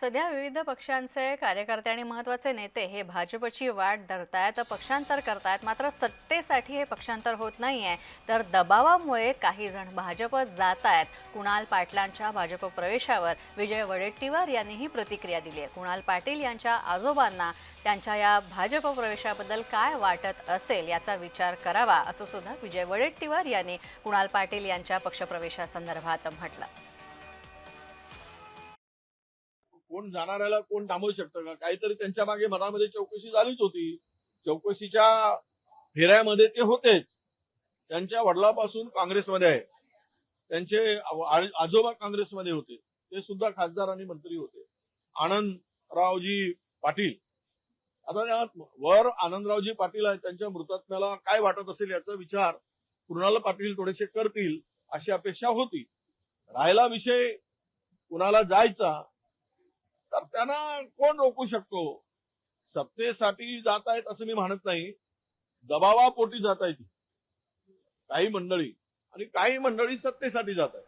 सध्या विविध पक्षांचे कार्यकर्ते आणि महत्त्वाचे नेते हे भाजपची वाट धरतायत पक्षांतर करतायत. मात्र सत्तेसाठी हे पक्षांतर होत नाही आहे तर दबावामुळे काही जण भाजपत जात आहेत कुणाल पाटलांच्या भाजप प्रवेशावर विजय वडेट्टीवार यांनीही प्रतिक्रिया दिली आहे. कुणाल पाटील यांच्या आजोबांना त्यांच्या या भाजप प्रवेशाबद्दल काय वाटत असेल याचा विचार करावा असं सुद्धा विजय वडेट्टीवार यांनी कुणाल पाटील यांच्या पक्षप्रवेशासंदर्भात म्हटलं. कोण जाणाऱ्याला कोण थांबवू शकतं का? काहीतरी त्यांच्या मागे मनामध्ये चौकशी झालीच होती. चौकशीच्या फेऱ्यामध्ये ते होतेच. त्यांच्या वडिलापासून काँग्रेसमध्ये आहे. त्यांचे आजोबा काँग्रेसमध्ये होते. ते सुद्धा खासदार आणि मंत्री होते. आनंदरावजी पाटील. आता या वर आनंदरावजी पाटील आहेत त्यांच्या मृतात्म्याला काय वाटत असेल याचा विचार कुणाला पाटील थोडेसे करतील अशी अपेक्षा होती. राहिला विषय कुणाला जायचा तर त्यांना कोण रोखू शकतो? सत्तेसाठी जात आहेत असं मी म्हणत नाही. दबावापोटी जात आहेत काही मंडळी. आणि काही मंडळी सत्तेसाठी जात आहेत.